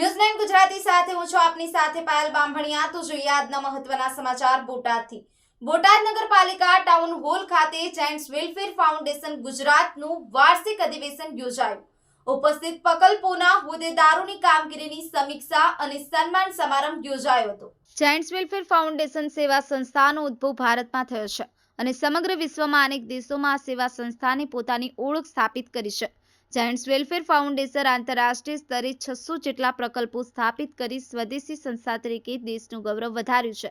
News Gujarati સાથે હું છું આપની સાથે પાયલ બામભણિયા તો જોઈએ આજના મહત્વના સમાચાર બોટાદથી. બોટાદ નગરપાલિકા ટાઉન હોલ ખાતે જેન્ટ્સ વેલફેર ફાઉન્ડેશન ગુજરાતનું વાર્ષિક અધિવેશન યોજાયું. ઉપસ્થિત પ્રકલ્પોના હોદ્દેદારોની કામગીરીની સમીક્ષા અને સન્માન સમારંભ યોજાયો હતો. જેન્ટ્સ વેલફેર ફાઉન્ડેશન સેવા સંસ્થાનો ઉદ્ભવ ભારતમાં થયો છે અને સમગ્ર વિશ્વમાં અનેક દેશોમાં આ સેવા સંસ્થાને પોતાની ઓળખ સ્થાપિત કરી છે. જાયન્ટ્સ વેલફેર ફાઉન્ડેશન આંતરરાષ્ટ્રીય સ્તરે છસો જેટલા પ્રકલ્પો સ્થાપિત કરી સ્વદેશી સંસ્થા તરીકે દેશનું ગૌરવ વધાર્યું છે.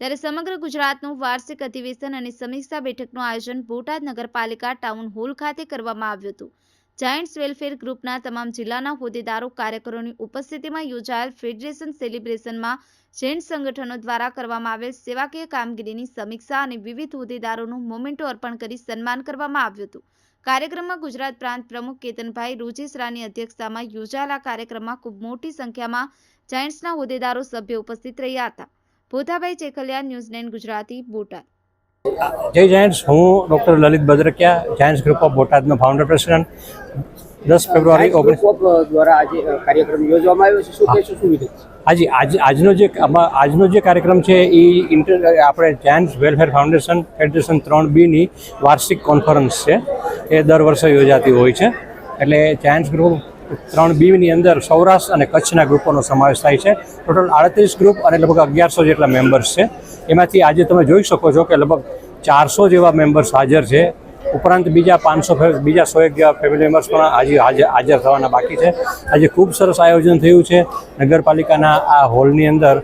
ત્યારે સમગ્ર ગુજરાતનું વાર્ષિક અધિવેશન અને સમીક્ષા બેઠકનું આયોજન બોટાદ નગરપાલિકા ટાઉન હોલ ખાતે કરવામાં આવ્યું હતું. જાયન્ટ્સ વેલફેર ગ્રુપના તમામ જિલ્લાના હોદ્દેદારો કાર્યકરોની ઉપસ્થિતિમાં યોજાયેલ ફેડરેશન સેલિબ્રેશનમાં જૈન સંગઠનો દ્વારા કરવામાં આવેલ સેવાકીય કામગીરીની સમીક્ષા અને વિવિધ હોદ્દેદારોનું મોમેન્ટો અર્પણ કરી સન્માન કરવામાં આવ્યું હતું. કાર્યક્રમમાં ગુજરાત પ્રાંત પ્રમુખ કેતનભાઈ રોજેસરાની અધ્યક્ષતામાં યોજાયેલા કાર્યક્રમમાં ખૂબ મોટી સંખ્યામાં જાયન્ટ્સના હોદ્દેદારો સભ્યો ઉપસ્થિત રહ્યા હતા. Bhothabhai Chekhaliya news nine Gujarati Botad. જય જાયન્ટ્સ. હું doctor Lalit Badrakiya Giants group of બોટાદનો founder president દસ ફેબ્રુઆરી ઓગણીસ દ્વારા આજે કાર્યક્રમ યોજવામાં આવ્યો છે. શું કહેશો શું વિગત? આજે આજ આજનો જે આમાં આજનો જે કાર્યક્રમ છે એ ઇન્ટર આપણે જાયન્ટ્સ વેલફેર ફાઉન્ડેશન ફેડરેશન ત્રણ બીની વાર્ષિક કોન્ફરન્સ છે. એ દર વર્ષે યોજાતી હોય છે. એટલે જાયન્ટ્સ ગ્રુપ ત્રણ બીની અંદર સૌરાષ્ટ્ર અને કચ્છના ગ્રુપોનો સમાવેશ થાય છે. ટોટલ આડત્રીસ ગ્રુપ અને લગભગ અગિયારસો જેટલા મેમ્બર્સ છે. એમાંથી આજે તમે જોઈ શકો છો કે લગભગ ચારસો જેવા મેમ્બર્સ હાજર છે. ઉપરાંત બીજા પાંચસો બીજા સો એક જેવા ફેમિલી મેમ્બર્સ પણ આજે હાજર થવાના બાકી છે. આજે ખૂબ સરસ આયોજન થયું છે. નગરપાલિકાના આ હોલની અંદર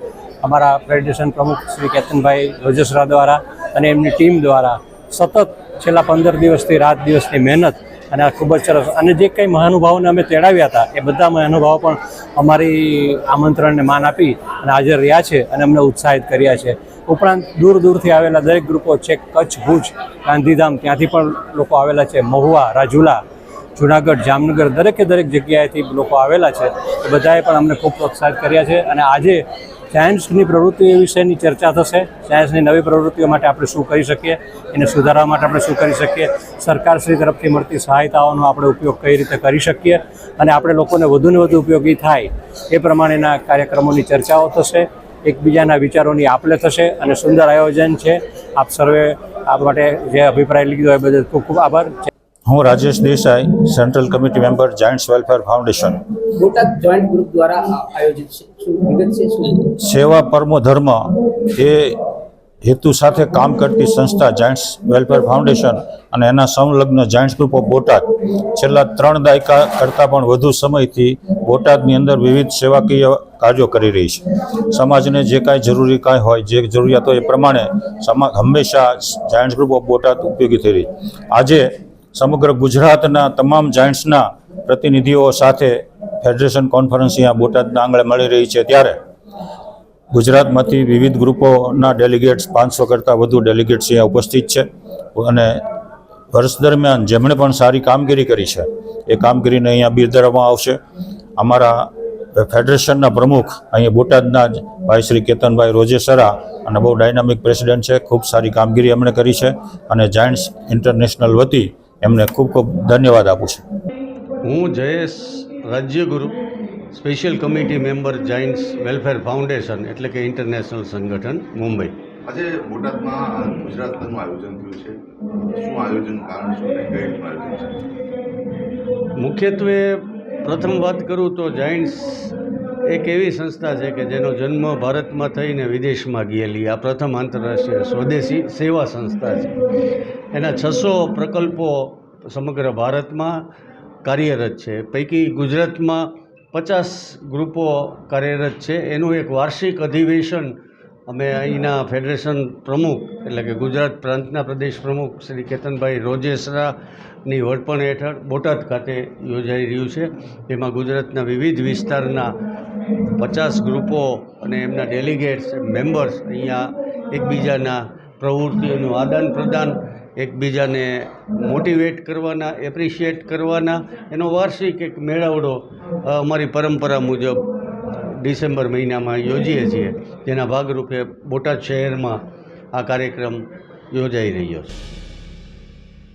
અમારા ફેડરેશન પ્રમુખ શ્રી કેતનભાઈ રોજસરા દ્વારા અને એમની ટીમ દ્વારા સતત છેલ્લા પંદર દિવસથી, રાત દિવસની મહેનત અને આ ખૂબ જ સરસ. અને જે કંઈ મહાનુભાવોને અમે તેડાવ્યા હતા, એ બધા મહાનુભાવો પણ અમારી આમંત્રણને માન આપી અને હાજર રહ્યા છે અને અમને ઉત્સાહિત કર્યા છે. ઉપરાંત દૂર દૂરથી આવેલા દરેક ગ્રુપો છે કચ્છ, ભુજ, ગાંધીધામ ત્યાંથી પણ લોકો આવેલા છે. મહુવા, રાજુલા, જુનાગઢ, જામનગર, દરેકે દરેક જગ્યાએથી લોકો આવેલા છે. એ બધાએ પણ અમને ખૂબ પ્રોત્સાહિત કર્યા છે અને આજે સાયન્સની પ્રવૃત્તિઓ વિશેની ચર્ચા થશે. સાયન્સની નવી પ્રવૃત્તિઓ માટે આપણે શું કરી શકીએ? એને સુધારવા માટે આપણે શું કરી શકીએ? સરકારશ્રી તરફથી મળતી સહાયતાઓનો આપણે ઉપયોગ કઈ રીતે કરી શકીએ? અને આપણે લોકોને વધુને વધુ ઉપયોગી થાય એ પ્રમાણેના કાર્યક્રમોની ચર્ચાઓ થશે. એકબીજાના વિચારોની આપલે થશે અને સુંદર આયોજન છે. આપ સર્વે આ માટે જે અભિપ્રાય લીધો એ બદલ ખૂબ ખૂબ આભાર. હું Rajesh Desai central committee member Giants welfare foundation. Botad joint group દ્વારા આયોજિત છે. શું વિગત છે? શું સેવા પરમો ધર્મ એ હેતુ સાથે કામ કરતી સંસ્થા જાયન્ટ્સ વેલફેર ફાઉન્ડેશન અને એના સંલગ્ન જાયન્ટ્સ ગ્રુપ ઓફ બોટાદ. છેલ્લા ત્રણ દાયકા કરતાં પણ વધુ સમયથી બોટાદની અંદર વિવિધ સેવાકીય કાર્યો કરી રહી છે. સમાજને જે કાંઈ જરૂરી કાંઈ હોય જે જરૂરિયાત હોય એ પ્રમાણે સમા હંમેશા જાયન્ટ્સ ગ્રુપ ઓફ બોટાદ ઉપયોગી થઈ રહી આજે સમગ્ર ગુજરાતના તમામ જાયન્ટ્સના પ્રતિનિધિઓ સાથે ફેડરેશન કોન્ફરન્સ અહીંયા બોટાદના આંગણે મળી રહી છે. ત્યારે ગુજરાતમાંથી વિવિધ ગ્રુપોના ડેલિગેટ્સ, પાંચસો કરતાં વધુ ડેલિગેટ્સ અહીંયા ઉપસ્થિત છે અને વર્ષ દરમિયાન જેમણે પણ સારી કામગીરી કરી છે, એ કામગીરીને અહીંયા બિરદાવવામાં આવશે. અમારા ફેડરેશનના પ્રમુખ અહીંયા બોટાદના જ ભાઈ શ્રી કેતનભાઈ રોજેસરા અને બહુ ડાયનામિક પ્રેસિડેન્ટ છે, ખૂબ સારી કામગીરી એમણે કરી છે અને જાયન્ટ્સ ઇન્ટરનેશનલ વતી એમને ખૂબ ખૂબ ધન્યવાદ આપું છું. હું Jayesh Rajyaguru special committee member Giants welfare foundation એટલે કે ઇન્ટરનેશનલ સંગઠન મુંબઈ. આજે બોટાદમાં ગુજરાતભરનું આયોજન થયું છે. શું આયોજન કારણ શું કઈ રીતનું આયોજન છે? મુખ્યત્વે પ્રથમ વાત કરું તો જાઇન્ટ્સ એક એવી સંસ્થા છે કે જેનો જન્મ ભારતમાં થઈને વિદેશમાં ગયેલી આ પ્રથમ આંતરરાષ્ટ્રીય સ્વદેશી સેવા સંસ્થા છે. એના છસો પ્રકલ્પો સમગ્ર ભારતમાં કાર્યરત છે. પૈકી ગુજરાતમાં પચાસ ગ્રુપો કાર્યરત છે. એનું એક વાર્ષિક અધિવેશન અમે અહીંના ફેડરેશન પ્રમુખ એટલે કે ગુજરાત પ્રાંતના પ્રદેશ પ્રમુખ શ્રી કેતનભાઈ રોજેસરાની વડપણ હેઠળ બોટાદ ખાતે યોજાઈ રહ્યું છે. એમાં ગુજરાતના વિવિધ વિસ્તારના પચાસ ગ્રુપો અને એમના ડેલિગેટ્સ, મેમ્બર્સ અહીંયા એકબીજાના પ્રવૃત્તિઓનું આદાન પ્રદાન, એકબીજાને મોટિવેટ કરવાના, એપ્રિશિએટ કરવાના. એનો વાર્ષિક એક મેળાવડો અમારી પરંપરા મુજબ ડિસેમ્બર મહિનામાં યોજીએ છીએ. જેના ભાગરૂપે બોટાદ શહેરમાં આ કાર્યક્રમ યોજાઈ રહ્યો છે.